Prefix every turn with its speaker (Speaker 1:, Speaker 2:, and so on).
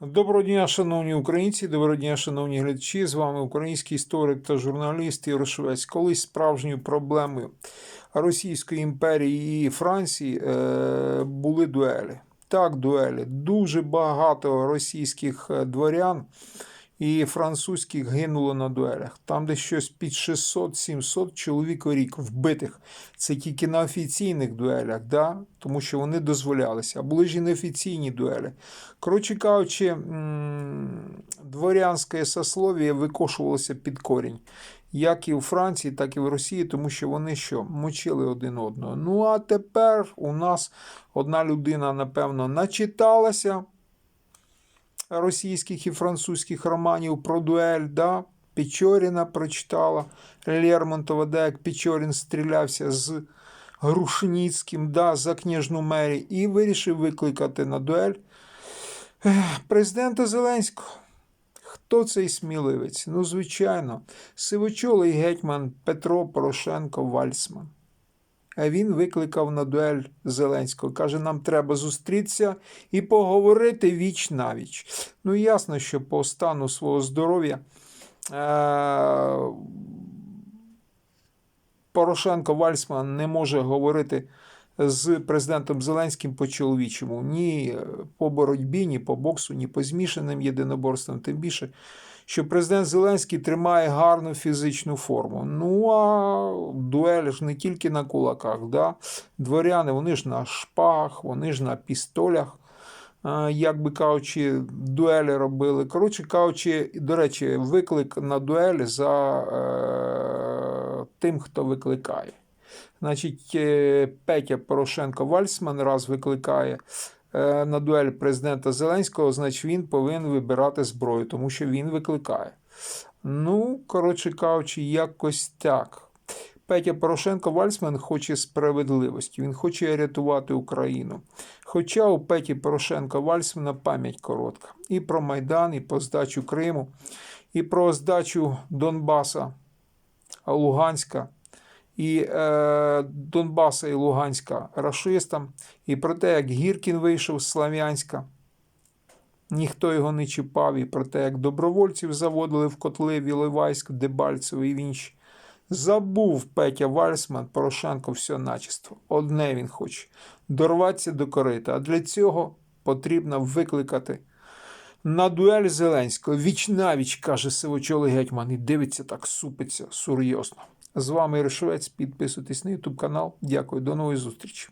Speaker 1: Доброго дня, шановні українці, доброго дня, шановні глядачі. З вами український історик та журналіст Ігор Швець. Колись справжньою проблемою Російської імперії і Франції е, були дуелі. Так, дуелі. Дуже багато російських е, дворян і французьких гинуло на дуелях. Там десь щось під 600-700 чоловік у рік вбитих. Це тільки на офіційних дуелях, да? тому що вони дозволялися. А були ж і неофіційні дуелі. Коротше кажучи, дворянське сослов'я викошувалося під корінь. Як і у Франції, так і в Росії, тому що вони що мочили один одного. Ну а тепер у нас одна людина, напевно, начиталася російських і французьких романів про дуель, да? Печоріна прочитала Лермонтова, де як Печорін стрілявся з Грушницьким да, за княжну мері, і вирішив викликати на дуель президента Зеленського. Хто цей сміливець? Ну, звичайно, сивочолий гетьман Петро Порошенко Вальсман. Він викликав на дуель Зеленського. Каже, нам треба зустрітися і поговорити віч навіч. Ну, ясно, що по стану свого здоров'я е- Порошенко Вальсман не може говорити з президентом Зеленським по чоловічому ні по боротьбі, ні по боксу, ні по змішаним єдиноборствам. Тим більше, що президент Зеленський тримає гарну фізичну форму. Ну а дуель ж не тільки на кулаках. Да? Дворяни, вони ж на шпагах, вони ж на пістолях. е, Як би кажучи, дуелі робили. Коротше кажучи, до речі, виклик на дуель за е, тим, хто викликає. Значить, е, Петя Порошенко Вальсман раз викликає на дуель президента Зеленського, значить він повинен вибирати зброю, тому що він викликає. Ну, коротше кажучи, якось так. Петя Порошенко Вальсман хоче справедливості, він хоче рятувати Україну. Хоча у Петі Порошенка Вальсмана пам'ять коротка. І про Майдан, і про здачу Криму, і про здачу Донбаса, Луганська і е, Донбаса і Луганська рашистам, і про те, як Гіркін вийшов з Слав'янська, ніхто його не чіпав, і про те, як добровольців заводили в котли в Іловайськ, Дебальцево і в інші. Забув Петя Вальсман Порошенко все начисто. Одне він хоче дорватися до корита. А для цього потрібно викликати на дуель Зеленського. Віч навіч, каже сивочолий гетьман, і дивиться так, супиться серйозно. З вами Іршовець. Підписуйтесь на YouTube канал. Дякую, до нової зустрічі.